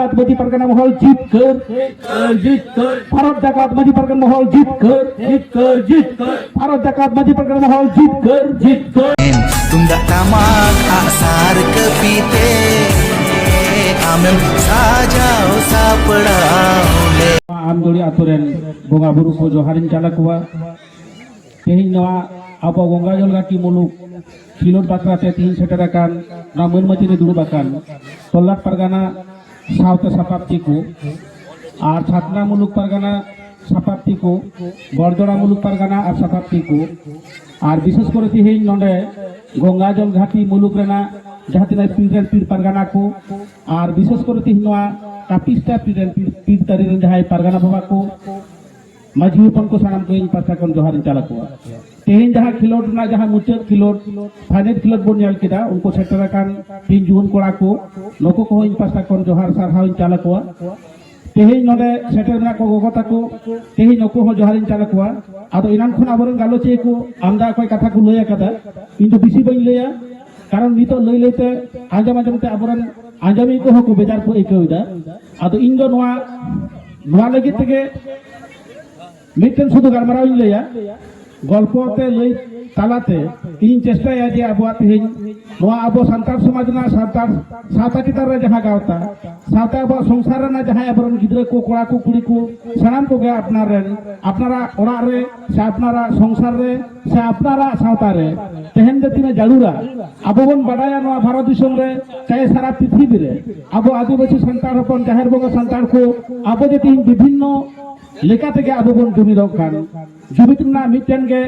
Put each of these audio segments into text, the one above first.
मध्ये प्रकरण मोहल जीत कर जीत कर भारत जकात मध्ये प्रकरण मोहल जीत कर जीत कर जीत कर भारत जकात tunggak tamak asar kepite. Amem sajau sapadaule amdoli aturen bonga buru ko joharin chalakwa tehin nawa apa bonga jol gaki muluk. Kilot batrate 300 টাকা নামের মধ্যে দুড়ু বাকান তল্লাট পারগানা ᱟᱠᱟᱱ ᱛᱚᱞᱞᱟᱴ ᱯᱟᱨᱜᱟᱱᱟ ᱥᱟᱶᱛᱮ ᱥᱟᱯᱟᱵᱛᱤ ᱠᱚ আর ছাতনা মুলুক পারগানা সাপাপ্তি কো বরদড়া মুলুক পারগানা আর সাপাপ্তি কো আর বিশেষ করে তিহিন নডে গঙ্গাজল ঘাটি মুলুক রেনা যাহা তিনাই পীরের পীর পারগানা কো আর বিশেষ করে তিহিন নোয়া কাপিস্টা পীরের পীর পীর তারি রেন যাহাই পারগানা বাবা ᱢᱟᱹᱡᱷᱤ ᱦᱚᱯᱚᱱ ᱠᱚ ᱥᱟᱱᱟᱢ ᱠᱚ ᱤᱧ ᱯᱟᱥᱴᱟ ᱠᱷᱚᱱ ᱡᱚᱦᱟᱨᱤᱧ ᱪᱟᱞ ᱟᱠᱚᱣᱟ ᱛᱮᱦᱮᱧ ᱡᱟᱦᱟᱸ ᱠᱷᱮᱞᱳᱰ ᱨᱮᱱᱟᱜ ᱡᱟᱦᱟᱸ ᱢᱩᱪᱟᱹᱫ ᱠᱷᱮᱞᱳᱰ ᱯᱷᱟᱭᱱᱮᱞ ᱠᱷᱮᱞᱳᱰ ᱵᱚᱱ ᱧᱮᱞ ᱠᱮᱫᱟ ᱩᱱᱠᱩ ᱥᱮᱴᱮᱨ ᱟᱠᱟᱱ ᱛᱤᱱ ᱡᱩᱣᱟᱹᱱ ᱠᱚᱲᱟ ᱠᱚ ᱱᱩᱠᱩ ᱠᱚᱦᱚᱸ ᱤᱧ ᱯᱟᱥᱴᱟ ᱠᱷᱚᱱ ᱡᱚᱦᱟᱨ ᱥᱟᱨᱦᱟᱣ ᱤᱧ ᱪᱟᱞ ᱟᱠᱚᱣᱟ ᱛᱮᱦᱮᱧ ᱱᱚᱰᱮ ᱥᱮᱴᱮᱨ ᱢᱮᱱᱟᱜ ᱠᱚ ᱜᱚᱜᱚ ᱛᱟᱠᱚ ᱛᱮᱦᱮᱧ ᱱᱩᱠᱩ ᱦᱚᱸ ᱡᱚᱦᱟᱨᱤᱧ ᱪᱟᱞ ᱟᱠᱚᱣᱟ ᱟᱫᱚ ᱮᱱᱟᱱ ᱠᱷᱚᱱ ᱟᱵᱚᱨᱮᱱ ᱜᱟᱞᱚᱪᱤᱭᱟᱹ ᱠᱚ ᱟᱢᱫᱟ ᱚᱠᱚᱭ ᱠᱟᱛᱷᱟ ᱠᱚ ᱞᱟᱹᱭ ᱟᱠᱟᱫᱟ ᱤᱧ ᱫᱚ ᱵᱤᱥᱤ ᱵᱟᱹᱧ ᱞᱟᱹᱭᱟ ᱠᱟᱨᱚᱱ ᱱᱤᱛᱚᱜ ᱞᱟᱹᱭ ᱞᱟᱹᱭᱛᱮ ᱟᱸᱡᱚᱢ ᱟᱸᱡᱚᱢᱛᱮ ᱟᱵᱚᱨᱮᱱ ᱟᱸᱡᱚᱢᱤᱭᱟᱹ ᱠᱚᱦᱚᱸ ᱠᱚ ᱵᱮᱡᱟᱨ ᱠᱚ ᱟᱹᱭᱠᱟᱹᱣ ᱮᱫᱟ ᱟᱫᱚ ᱤᱧ ᱫᱚ ᱱᱚᱣᱟ ᱱᱚᱣᱟ ᱞᱟᱹᱜᱤᱫ ᱛᱮᱜᱮ ᱢᱤᱫᱴᱮᱱ ᱥᱩᱫᱷᱩ ᱜᱟᱞᱢᱟᱨᱟᱣ ᱤᱧ ᱞᱟᱹᱭᱟ ᱜᱚᱞᱯᱚ ᱛᱮ ᱞᱟᱹᱭ ᱛᱟᱞᱟᱛᱮ ᱤᱧ ᱪᱮᱥᱴᱟᱭᱟ ᱡᱮ ᱟᱵᱚᱣᱟᱜ ᱛᱮᱦᱮᱧ ᱱᱚᱣᱟ ᱟᱵᱚ ᱥᱟᱱᱛᱟᱲ ᱥᱚᱢᱟᱡᱽ ᱨᱮᱱᱟᱜ ᱥᱟᱱᱛᱟᱲ ᱥᱟᱶᱛᱟ ᱪᱮᱛᱟᱱ ᱨᱮ ᱡᱟᱦᱟᱸ ᱜᱟᱶᱛᱟ ᱥᱟᱶᱛᱟ ᱟᱵᱚᱣᱟᱜ ᱥᱚᱝᱥᱟᱨ ᱨᱮᱱᱟᱜ ᱡᱟᱦᱟᱸᱭ ᱟᱵᱚᱨᱮᱱ ᱜᱤᱫᱽᱨᱟᱹ ᱠᱚ ᱠᱚᱲᱟ ᱠᱚ ᱠᱩᱲᱤ ᱠᱚ ᱥᱟᱱᱟᱢ ᱠᱚᱜᱮ ᱟᱯᱱᱟᱨ ᱨᱮᱱ ᱟᱯᱱᱟᱨᱟᱜ ᱚᱲᱟᱜ ᱨᱮ ᱥᱮ ᱟᱯᱱᱟᱨᱟᱜ ᱥᱚᱝᱥᱟᱨ ᱨᱮ ᱥᱮ ᱟᱯᱱᱟᱨᱟᱜ ᱥᱟᱶᱛᱟ ᱨᱮ ᱛᱮᱦᱮᱧ ᱫᱚ ᱛᱤᱱᱟᱹᱜ ᱡᱟᱹᱨᱩᱲᱟ ᱟᱵᱚ ᱵᱚᱱ ᱵᱟᱰᱟᱭᱟ ᱱᱚᱣᱟ ᱵᱷᱟᱨᱚᱛ ᱫᱤᱥᱚᱢ ᱨᱮ ᱪᱟᱦᱮ ᱥᱟᱨᱟ ᱯᱨᱤᱛᱷᱤᱵᱤ ᱨᱮ ᱟᱵᱚ ᱟᱹᱫᱤᱵᱟᱹᱥᱤ ᱥᱟᱱᱛᱟᱲ ᱦᱚᱯᱚᱱ ᱡᱟᱦᱮᱨ ᱵᱚᱸᱜᱟ ᱥᱟᱱᱛᱟᱲ ᱠᱚ ᱟᱵᱚ ᱡᱮ ᱛᱮᱦᱮᱧ ᱵᱤᱵᱷᱤᱱᱱᱚ ᱞᱮᱠᱟ ᱛᱮᱜᱮ ᱟᱵᱚ ᱵᱚᱱ ᱡᱩᱢᱤᱫᱚᱜ ᱠᱟᱱ ᱡᱩᱢᱤᱫ ᱨᱮᱱᱟᱜ ᱢᱤᱫᱴᱮᱱ ᱜᱮ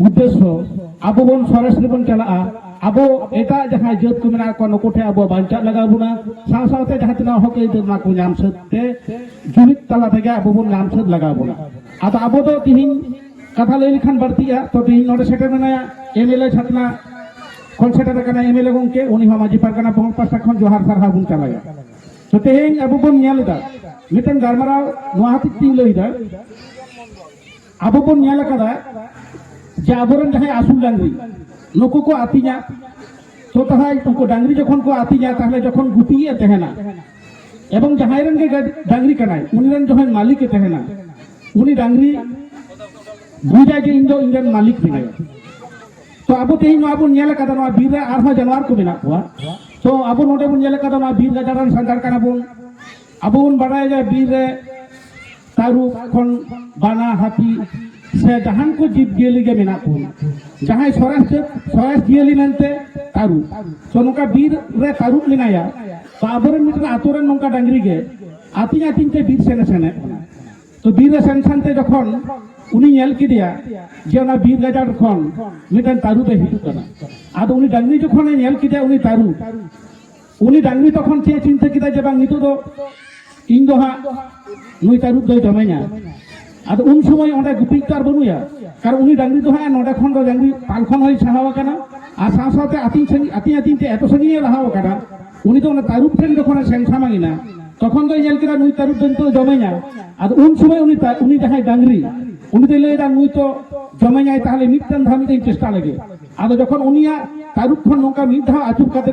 ᱩᱫᱽᱫᱮᱥᱥᱚ ᱟᱵᱚ ᱵᱚᱱ ᱥᱚᱨᱮᱥ ᱨᱮᱵᱚᱱ ᱪᱟᱞᱟᱜᱼᱟ ᱟᱵᱚ ᱮᱴᱟᱜ ᱡᱟᱦᱟᱸ ᱡᱟᱹᱛ ᱠᱚ ᱢᱮᱱᱟᱜ ᱠᱚᱣᱟ ᱱᱩᱠᱩ ᱴᱷᱮᱱ ᱟᱵᱚ ᱵᱟᱧᱪᱟᱜ ᱞᱟᱜᱟᱣ ᱵᱚᱱᱟ ᱥᱟᱶ ᱥᱟᱶᱛᱮ ᱡᱟᱦᱟᱸ ᱛᱤᱱᱟᱹᱜ ᱦᱚᱠ ᱟᱹᱭᱫᱟᱹᱨ ᱚᱱᱟ ᱠᱚ ᱧᱟᱢ ᱥᱟᱹᱛ ᱛᱮ ᱡᱩᱢᱤᱫ ᱛᱟᱞᱟ ᱛᱮᱜᱮ ᱟᱵᱚ ᱵᱚᱱ ᱧᱟᱢ ᱥᱟᱹᱛ ᱞᱟᱜᱟᱣ ᱵᱚᱱᱟ ᱟᱫᱚ ᱟᱵᱚ ᱫᱚ ᱛᱤᱦᱤᱧ ᱠᱟᱛᱷᱟ ᱞᱟᱹᱭ ᱞᱮᱠᱷᱟᱱ ᱵᱟᱹᱲᱛᱤᱜᱼᱟ ᱛᱚ ᱛᱤᱦᱤᱧ ᱱᱚᱰᱮ ᱥᱮᱴᱮᱨ ᱢᱮᱱᱟᱭᱟ ᱮᱢᱮᱞᱮ ᱪᱷᱟᱛᱱᱟ ᱠᱷᱚᱱ ᱥᱮᱴᱮᱨ ᱟᱠᱟᱱᱟ ᱮᱢᱮᱞᱮ ᱜᱚᱢᱠᱮ ᱩᱱᱤ ᱦᱚᱸ ᱢᱟᱹᱡᱷᱤ ᱯᱟᱨᱜᱟᱱᱟ ᱵᱚᱦᱚᱜ ᱯᱟᱥᱴᱟ ᱠᱷᱚᱱ ᱡᱚᱦᱟᱨ ᱥᱟᱨᱦᱟᱣ ᱵᱚᱱ ᱪᱟᱞᱟᱭᱟ ᱛᱚ ᱛᱮᱦᱮᱧ ᱟᱵᱚ ᱵᱚᱱ ᱧᱮᱞ ᱮᱫᱟ ᱢᱤᱫᱴᱮᱱ ᱜᱟᱞᱢᱟᱨᱟᱣ ᱱᱚᱣᱟ ᱦᱚᱛᱮᱡ ᱛᱤᱧ ᱞᱟᱹᱭᱫᱟ ᱟᱵᱚ ᱵᱚᱱ ᱧᱮᱞ ᱟᱠᱟᱫᱟ ᱡᱮ ᱟᱵᱚᱨᱮᱱ ᱡᱟᱦᱟᱸᱭ ᱟᱹᱥᱩᱞ ᱰᱟᱝᱨᱤ ᱱᱩᱠᱩ ᱠᱚ ᱟᱹᱛᱤᱧᱟ তো তাহলে উনকো ডাঙ্গরি যখন কো আতি যায় তাহলে যখন গুটিয়ে তেহেনা এবং জাহাই রঙে ডাঙ্গরি কানাই উনিরেন যখন মালিকে তেহেনা উনি ডাঙ্গরি বুঝা যে ইন্দো ইন্ডিয়ান মালিক রিনাই তো আবো তেহি নো আবো নিয়ে কাদা নো বীর আর হয় জানোয়ার কো মেনা কোয়া তো আবো নোটে বন নিয়ে কাদা নো বীর গাজারান সান্তার কানা বন। ᱟᱵᱚ ᱵᱚᱱ ᱵᱟᱲᱟᱭᱟ ᱡᱮ ᱵᱤᱨ ᱨᱮ তারুপ খন বানা হাতি সে জাহান কো জীব জিয়ালি গে মেনা কোন জাহাই সরেস সরেস জিয়ালি মেনতে তারু তো নৌকা বীর রে তারুপ লিনায়া তো আবরেন মিটন আতরেন নৌকা ডাঙ্গরি গে আতিং আতিং তে বীর সেনে সেনে তো বীর সেন সেনতে যখন উনি ᱧᱮᱞ ᱠᱮᱫᱮᱭᱟ যে ᱚᱱᱟ ᱵᱤᱨ ᱜᱟᱡᱟᱲ ᱠᱷᱚᱱ ᱢᱤᱫᱴᱟᱝ ᱛᱟᱹᱨᱩᱵ ᱮ ᱦᱤᱡᱩᱜ ᱠᱟᱱᱟ ᱟᱫᱚ ᱩᱱᱤ ᱰᱟᱝᱨᱤ ᱡᱚᱠᱷᱚᱱᱮ ᱧᱮᱞ ᱠᱮᱫᱮᱭᱟ ᱩᱱᱤ ᱛᱟᱹᱨᱩᱵ উনি ডাঙ্গরি তখন চেয়ে চিন্তা কেদা যে বাং নিতো দো ᱤᱧ ᱫᱚ তিন দহা নই তার রূপ দই ধমাইনা আর উন সময় অনেক গুপিক তার বনুয়া কারণ উনি ডাঙ্গি দহা নডা খন ডাঙ্গি পাল খন হই সাহাওয়া কানা। আর সাথ সাথে আতিন সঙ্গী আতিন আতিন তে এত সঙ্গী রাহাওয়া কানা উনি তো অনেক তারুপ ট্রেন যখন শ্যাংসা মাঙিনা তখন তো জেল কেরা নুই তারুপ ট্রেন তো জমাইনা আর উন সময় উনি উনি দেখায় ডাঙ্গরি উনি তো লেদা নুই তো জমাইনাই তাহলে মিটটান ধামিতে চেষ্টা লাগে। আর যখন উনিয়া তারুক খন নৌকা মিট ধা আচুপ কাতে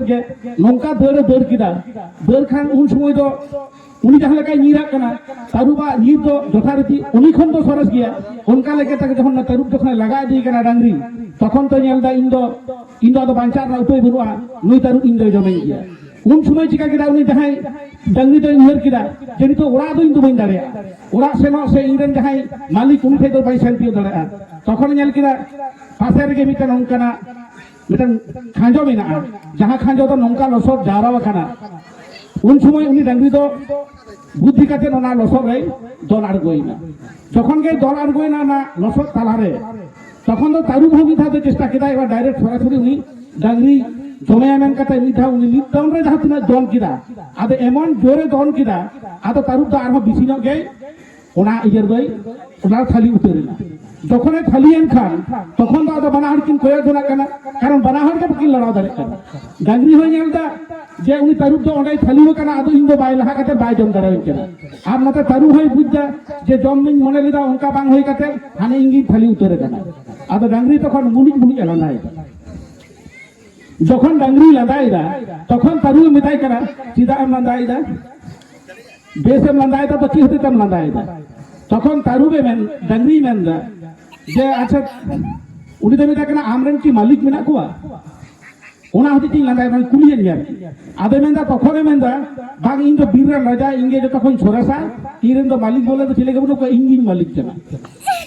নৌকা দৌড়ে দৌড় কিনা দৌড় খান উন সময় তো ᱫᱚ উনি ᱡᱟᱦᱟᱸ ᱞᱮᱠᱟᱭ ᱧᱤᱨᱟᱜ ᱠᱟᱱᱟ ᱛᱟᱹᱨᱩᱵᱟᱜ ᱧᱤᱨ ᱫᱚ ᱡᱚᱛᱷᱟᱨᱤᱛᱤ ᱩᱱᱤ ᱠᱷᱚᱱ ᱫᱚ ᱥᱚᱨᱮᱥ ᱜᱮᱭᱟ ᱚᱱᱠᱟ ᱞᱮᱠᱟᱛᱮ ᱡᱚᱠᱷᱚᱱ ᱚᱱᱟ ᱛᱟᱹᱨᱩᱵ ᱡᱚᱠᱷᱚᱱ ᱞᱟᱜᱟ ᱤᱫᱤ ᱠᱟᱱᱟ ᱰᱟᱝᱨᱤ ᱛᱚᱠᱷᱚᱱ ᱛᱚ ᱧᱮᱞᱫᱟ ᱤᱧ ᱫᱚ ᱤᱧ ᱫᱚ ᱟᱫᱚ ᱵᱟᱧᱪᱟᱜ ᱨᱮᱱᱟᱜ ᱩᱯᱟᱹᱭ ᱵᱟᱹᱱᱩᱜᱼᱟ ᱱᱩᱭ ᱛᱟᱹᱨᱩᱵ ᱤᱧ ᱫᱚᱭ ᱡᱚᱢᱮᱧ ᱜᱮᱭᱟ ᱩᱱ ᱥᱚᱢᱚᱭ ᱪᱤᱠᱟ ᱠᱮᱫᱟ ᱩᱱᱤ ᱡᱟᱦᱟᱸᱭ ᱰᱟᱝᱨᱤ ᱫᱚᱭ ᱩᱭᱦᱟᱹᱨ ᱠᱮᱫᱟ ᱡᱮ ᱱᱤᱛᱚᱜ ᱚᱲᱟᱜ ᱫᱚ ᱤᱧ ᱫᱚ ᱵᱟᱹᱧ ᱫᱟᱲᱮᱭᱟᱜᱼᱟ ᱚᱲᱟᱜ ᱥᱮᱱᱚᱜ ᱥᱮ ᱤᱧᱨᱮᱱ ᱡᱟᱦᱟᱸᱭ ᱢᱟᱹᱞᱤᱠ ᱩᱱᱤ ᱴᱷᱮᱡ ᱫᱚ ᱵᱟᱹᱧ ᱥᱮᱱ ᱛᱤᱭᱳᱜ ᱫᱟᱲᱮᱭᱟᱜᱼᱟ ᱛᱚᱠᱷᱚᱱ ᱧᱮᱞ ᱠᱮᱫᱟ ᱯᱟᱥᱮ ᱨᱮᱜᱮ ᱢᱤᱫᱴᱮᱱ ᱚᱱᱠᱟᱱᱟᱜ ᱢᱤᱫᱴᱮᱱ ᱠᱷᱟᱸᱡᱚ ᱢᱮᱱᱟᱜᱼᱟ ᱡᱟᱦᱟᱸ ᱠᱷᱟᱸᱡᱚ ᱫᱚ ᱱᱚᱝᱠᱟ ᱞᱚᱥᱚᱫ ᱡᱟᱣᱨᱟ ᱟᱠᱟᱱᱟ উন সময় উনি ডাঙ্গি দো বুদ্ধি কাছে না লসক হই দল আর গই না। যখন গে দল আর গই না না লসক তালারে তখন তো তারু ভোগি থাকতে চেষ্টা কেদা এবার ডাইরেক্ট সরাসরি উনি ডাঙ্গি জমে এমন কথা মিঠা উনি লিপটাউন রে যাহাতিনা দন কিদা আদে এমন জোরে দন কিদা আদে তারু তো আর বেশি ন গে, ওনা ইয়ের গই, ওনা খালি উতরে না। যখন খালি এন খান, তখন তো আদে বানাহার কিন কয়া জনা কানা, কারণ বানাহার কে বাকি লড়াও দাঁড়ে কানা। ডাঙ্গি হয়ে গেল যে উনি তারুব ᱫᱚ ᱚᱸᱰᱮ ᱛᱷᱟᱹᱞᱤ ᱠᱟᱱᱟ ᱟᱫᱚ ᱤᱧ ᱫᱚ ᱵᱟᱭ ᱞᱟᱦᱟ ᱠᱟᱛᱮ ᱵᱟᱭ ᱡᱚᱢ ᱫᱟᱲᱮᱭᱟᱹᱧ ᱠᱟᱱᱟ ᱟᱨ ᱱᱚᱛᱮ ᱛᱟᱹᱨᱩᱵ ᱦᱚᱸᱭ ᱵᱩᱡᱽᱫᱟ যে ᱡᱚᱢ ᱫᱩᱧ ᱢᱚᱱᱮ ᱞᱮᱫᱟ ᱚᱱᱠᱟ ᱵᱟᱝ ᱦᱩᱭ ᱠᱟᱛᱮ ᱦᱟᱱᱮ ᱤᱧ ᱜᱤᱧ ᱛᱷᱟᱹᱞᱤ ᱩᱛᱟᱹᱨ ᱠᱟᱱᱟ ᱟᱫᱚ ᱰᱟᱝᱨᱤ তখন মুনিক মুনিক লাঁদায় যখন ডাঙ্গরি লাঁদায়দা তখন তারুব মেতাই কানা চিদা এম লাঁদায়দা বেশে লান্দায়দা তো কি হতে তাম লান্দায়দা তখন তারুবে মেন ডাঙ্গরি মেনদা যে আচ্ছা উনি তো মেয়েটা কেন আমরেন কি মালিক মেনা কোয়া ᱚᱱᱟ ᱦᱚᱛᱮ ᱛᱤᱧ ᱞᱟᱸᱫᱟᱭ ᱵᱟᱝ ᱠᱩᱞᱤᱭᱮ ᱞᱤᱭᱟ ᱟᱫᱚ ᱢᱮᱱᱫᱟ ᱛᱚᱠᱷᱚᱱᱮ ᱢᱮᱱᱫᱟ ᱵᱟᱝ ᱤᱧ ᱫᱚ ᱵᱤᱨ ᱨᱮᱱ ᱨᱟᱡᱟ ᱤᱧ ᱜᱮ ᱡᱚᱛᱚ ᱠᱷᱚᱱ ᱥᱚᱨᱮᱥᱟ ᱤᱧ ᱨᱮᱱ ᱫᱚ ᱢᱟᱹᱞᱤᱠ ᱵᱚᱞᱮ ᱫᱚ ᱪᱮᱞᱮ ᱜᱮ ᱵᱟᱹᱱᱩᱜ ᱠᱚᱣᱟ ᱤᱧ ᱜᱤᱧ ᱢᱟᱹᱞᱤᱠ ᱠᱟᱱᱟ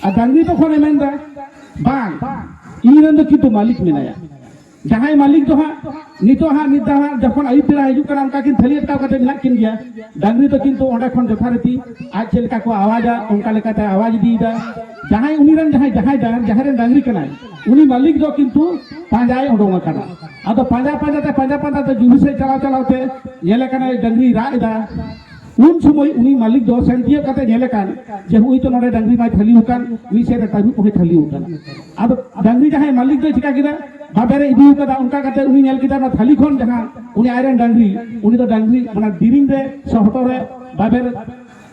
ᱟᱨ ᱰᱟᱝᱨᱤ ᱛᱚᱠᱷᱚᱱᱮ ᱢᱮᱱᱫᱟ ᱵᱟᱝ ᱤᱧ ᱨᱮᱱ ᱫᱚ ᱠᱤᱱᱛᱩ ᱢᱟᱹᱞᱤᱠ ᱢᱮᱱᱟᱭᱟ ᱡᱟᱦᱟᱸᱭ ᱢᱟᱹᱞᱤক ᱫᱚ ᱦᱟᱸᱜ ᱱᱤᱛᱚᱜ ᱦᱟᱸᱜ ᱢᱤᱫ ᱫᱷᱟᱣ ᱦᱟᱸᱜ ᱡᱚᱠᱷᱚᱱ ᱟᱹᱭᱩᱵ ᱵᱮᱲᱟ ᱦᱤᱡᱩᱜ ᱠᱟᱱᱟ ᱚᱱᱠᱟ ᱠᱤᱱ ᱛᱷᱟᱹᱞᱤ ᱟᱴᱠᱟᱣ ᱠᱟᱛᱮ ᱢᱮᱱᱟᱜ ᱠᱤᱱ ᱜᱮᱭᱟ ᱰᱟᱝᱨᱤ ᱫᱚ ᱠᱤᱱᱛᱩ ᱚᱸᱰᱮ ᱠᱷᱚᱱ ᱡᱚᱛᱷᱟᱨᱤᱛᱤ ᱟᱡ ᱪᱮᱫ ᱞᱮᱠᱟ ᱠᱚ ᱟᱣᱟᱡᱟ ᱚᱱᱠᱟ ᱞᱮᱠᱟᱛᱮ ᱟᱣᱟᱡ ᱤᱫᱤᱭᱮᱫᱟ ᱡᱟᱦᱟᱸᱭ ᱩᱱᱤ ᱨᱮᱱ ᱡᱟᱦᱟᱸᱭ ᱡᱟᱦᱟᱸᱭ ᱡᱟᱦᱟᱸᱭ ᱨᱮᱱ ᱰᱟᱝᱨᱤ ᱠᱟᱱᱟᱭ ᱩᱱᱤ ᱢᱟᱹᱞᱤᱠ ᱫᱚ ᱠᱤᱱᱛᱩ ᱯᱟᱸᱡᱟᱭ ᱚᱰᱚᱝ ᱟᱠᱟᱱᱟ ᱟᱫᱚ ᱯᱟᱸᱡᱟ ᱯᱟᱸᱡᱟ ᱛᱮ ᱯᱟᱸᱡᱟ ᱯᱟᱸᱡᱟ ᱯᱟᱸᱡᱟᱛᱮ ᱡᱩᱫᱤ ᱥᱮᱫ ᱪᱟᱞᱟᱣ ᱪᱟᱞᱟᱣ ᱛᱮ ᱧᱮᱞ ᱠᱟᱱᱟᱭ ᱰᱟᱝᱨᱤ ᱨᱟᱜ ᱮᱫᱟ ᱩᱱ ᱥᱚᱢᱚᱭ ᱩᱱᱤ সময় উনি মালিক ᱠᱟᱛᱮ ᱧᱮᱞ কাতে ᱡᱮ ᱦᱩᱭ যে ᱱᱚᱰᱮ ᱰᱟᱝᱨᱤ ᱢᱟᱭ ডাঙ্গি ᱟᱠᱟᱱ থালি উকান ᱨᱮ সে টাইম পহে ᱟᱠᱟᱱᱟ ᱟᱫᱚ ᱰᱟᱝᱨᱤ ᱡᱟᱦᱟᱸᱭ ᱢᱟᱹᱞᱤᱠ ᱫᱚᱭ ᱪᱤᱠᱟᱹ ᱠᱮᱫᱟ কিদা ᱤᱫᱤ ᱟᱠᱟᱫᱟ ᱚᱱᱠᱟ উনকা ᱩᱱᱤ ᱧᱮᱞ ᱠᱮᱫᱟ কিদা ᱛᱷᱟᱹᱞᱤ ᱠᱷᱚᱱ ᱡᱟᱦᱟᱸ ᱩᱱᱤ ᱟᱭᱨᱮᱱ ᱰᱟᱝᱨᱤ ᱩᱱᱤ ᱫᱚ ᱰᱟᱝᱨᱤ ᱚᱱᱟ মানে ᱨᱮ রে ᱨᱮ ᱵᱟᱵᱮᱨ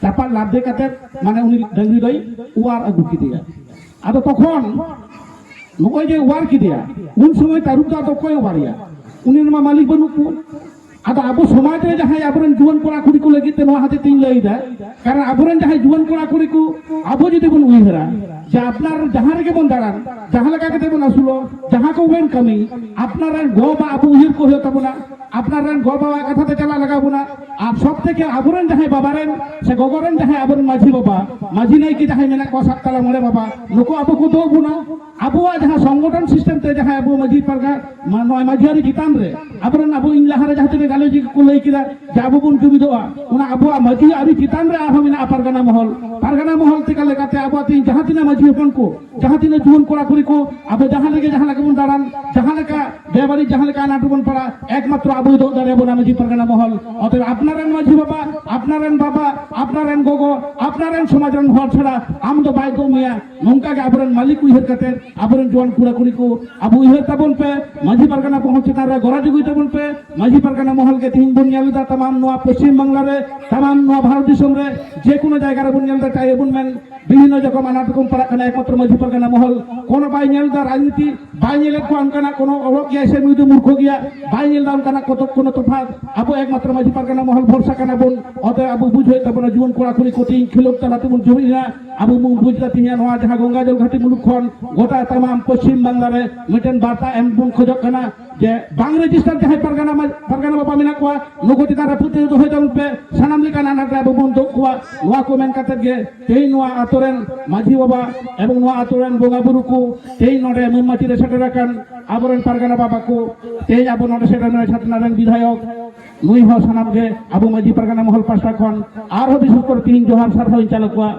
ᱴᱟᱯᱟ ᱞᱟᱵᱷ ᱫᱮ ᱠᱟᱛᱮ ᱢᱟᱱᱮ ᱩᱱᱤ ᱰᱟᱹᱝᱨᱤ ᱫᱚᱭ ᱚᱣᱟᱨ ᱟᱹᱜᱩ ᱠᱮᱫᱮᱭᱟ ᱟᱫᱚ ᱛᱚᱠᱷᱚᱱ ᱱᱚᱜᱼᱚᱭ ᱡᱮ ᱚᱣᱟᱨ ᱠᱮᱫᱮᱭᱟ ᱩᱱ ᱥᱚᱢᱚᱭ ᱛᱟᱹᱨᱩᱵ ᱫᱚ ᱟᱫᱚ ᱚᱠᱚᱭ ᱚᱣᱟᱨᱮᱭᱟ ᱩᱱᱤ ᱢᱟ ᱢᱟᱹᱞᱤᱠ ᱵᱟᱹᱱᱩᱜ ᱠᱚ ᱟᱫᱚ ᱟᱵᱚ ᱥᱚᱢᱟᱡᱽ ᱨᱮ ᱡᱟᱦᱟᱸᱭ ᱟᱵᱚᱨᱮᱱ ᱡᱩᱣᱟᱹᱱ ᱠᱚᱲᱟ ᱠᱩᱲᱤ ᱠᱚ ᱞᱟᱹᱜᱤᱫ ᱛᱮ ᱱᱚᱣᱟ ᱦᱚᱛᱮᱡ ᱛᱤᱧ ᱞᱟᱹᱭᱫᱟ ᱠᱟᱨᱚᱱ ᱟᱵᱚᱨᱮᱱ ᱡᱟᱦᱟᱸᱭ ᱡᱩᱣᱟᱹᱱ ᱠᱚᱲᱟ ᱠᱩᱲᱤ ᱠᱚ ᱟᱵᱚ ᱡᱩᱫᱤ ᱵᱚᱱ ᱩᱭᱦᱟᱹᱨᱟ ᱡᱮ ᱟᱯᱱᱟᱨ ᱡᱟᱦᱟᱸ ᱨᱮᱜᱮ ᱵᱚᱱ ᱫᱟᱬᱟᱱ ᱡᱟᱦᱟᱸ ᱞᱮᱠᱟ ᱠᱟᱛᱮ ᱵᱚᱱ ᱟᱹᱥᱩᱞᱚᱜ ᱡᱟᱦᱟᱸ ᱠᱚ ᱵᱚᱱ ᱠᱟᱹᱢᱤ ᱟᱯᱱᱟᱨ ᱨᱮᱱ ᱜᱚ ᱵᱟᱵᱟ ᱟᱵᱚ ᱩᱭᱦᱟᱹᱨ ᱠᱚ ᱦᱩᱭᱩᱜ ᱛᱟᱵᱚᱱᱟ ᱟᱯᱱᱟᱨ ᱨᱮᱱ ᱜᱚ ᱵᱟᱵᱟ ᱠᱟᱛᱷᱟ ᱛᱮ ᱪᱟᱞᱟᱜ ᱞᱟᱜᱟᱣ ᱵᱚᱱᱟ আর সব থেকে আবরেন যাহাই বাবারেন, সে গগরেন যাহাই আবরেন মাঝি বাবা। মাঝি নাই কি যাহাই মেনা কো সাততলা মরে বাবা। নুকো আবু কো বুনা আবুয়া যাহা সংগঠন সিস্টেম তে যাহাই আবু মাঝি পারগা নয় মাঝিয়ারি চিতান রে। আবরেন আবু ইন লাহারে যাহা থেকে গালোজি কো লই যে আবু বুন জুবি দোয়া। ওনা আবুয়া মাঝি আরি চিতান রে আর হমিনা পারগানা মহল। পারগানা মহল থেকে লেগাতে আবুয়া তিন যাহা তিনা মাঝি হপন কো। যাহা তিনা জীবন করা করি কো। আবু যাহা লেগে যাহা লাগে বুন দাঁড়ান। যাহা লেকা বেবাড়ি যাহা লেকা নাটুবন পড়া। একমাত্র আবু দো দাঁড়াবো মাঝি পারগানা মহল। অতএব আপনারেন মাঝি বাবা, আপনারেন বাবা, আপনারেন গোগো, আপনারেন সমাজরেন হর ছাড়া আম তো বাই দো মিয়া। নৌকা আবরেন মালিক উইহের কাতে আবরেন জোয়ান কুড়া কুড়ি কো। আবু উইহের তাবন পে মাঝি পারগানা পৌঁছে তারা গরাজি গুই তাবন পে। মাঝি পারগানা মহল কে তিন বুন ইয়ালদা তামাম নোয়া পশ্চিম বাংলা রে, তামাম নোয়া ভারত দিশম রে। যে কোনো জায়গার বুন ইয়ালদা চাই বুন মেন। বিভিন্ন আনাট রকম পাড়া একমাত্র মাঝি পারগানা মহল। কোন বাই ইয়ালদা রাজনীতি বাই ইয়ালের কো আনকানা কোন অবক গিয়া সে মুইদু মূর্খ গিয়া বাই ইয়ালদা আনকানা কত কোন তফাত আবু একমাত্র মাঝি পারগানা মহল ভরসা কানা বোন অতএব আবু বুঝে তাবন জীবন কোড়া কুড়ি কোটিং খিলক তালাতে বুন জমি না। আবু মুং বুঝলা তিনিয়া নোয়া, যাহা গঙ্গাজল ঘাটি মুলুক খন গোটা তামাম পশ্চিম বাংলারে মিটেন বার্তা এম বুন খোঁজক কানা, যে বাং রেজিস্টার যাহাই পারগানা পারগানা বাবা মিনা কোয়া, নগতি তারা প্রতিনিধি হয়ে যাবেন পে সানাম লিকা নানা আবু বুন কোয়া নোয়া কো মেন কাতে গে, তেই নোয়া আতরেন মাঝি বাবা এবং নোয়া আতরেন বঙ্গা বুরু কো, তেই নডে মুম্মাটি রে সেটা রাখান, আবরেন পারগানা বাবা কো, তেই আবু নডে সেটা নয় ছাত্রনারায়ণ বিধায়ক। নুই ᱥᱟᱱᱟᱢ ᱜᱮ আবু মাঝি পারগানা মহল পাঁচটা খন আর হো ᱠᱚᱨᱮ করে তিন জোহার সার হইন চালক কোয়া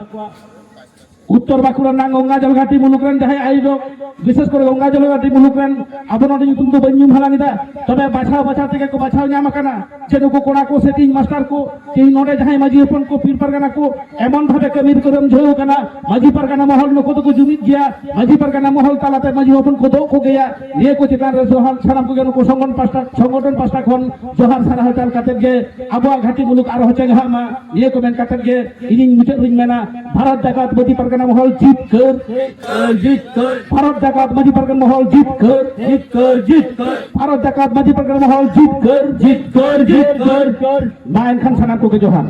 উত্তর বাঁকুড়ার নাম গঙ্গা জলঘাটি মুলুকরেন যাহাই আয়োজক বিশেষ করে গঙ্গা জলঘাটি মুলুকরেন আপনার nyutum do banyu halangida তবে বাছাও বাছা থেকে কো বাছাও নাম কানা। সেটু কো কোড়া কো সেটিং মাস্টার কো। এই নডে যাহাই মাঝি হপন কো, পীর পারগানা কো। এমন ভাবে কমির করম ঝেউ কানা। মাঝি পারগানা মহল ন কত কো জুমিত গিয়া। মাঝি পারগানা মহল তালাতে মাঝি হপন কো দো কো গিয়া। নিয়ে কো চিতার রে জোহার সারাম কো গেন কো সংগঠন পাঁচটা সংগঠন পাঁচটা খন জোহার সারা হতাল কাতে গে। আবুয়া ঘাটি মুলুক আর হচ্ছে ঘামা নিয়ে কো মেন কাতে গে। ইনিং মুচে রিং মেনা। ভারত জাকাত মাঝি পারগানা মহল জিত কর। জিত কর। ভারত জাকাত মাঝি পারগানা মহল জিত কর। জিত কর জিত কর। ভারত জাকাত মাঝি পারগানা মহল জিত কর। জিত কর জিত কর। মায়ন খান সানাম কো গে জোহার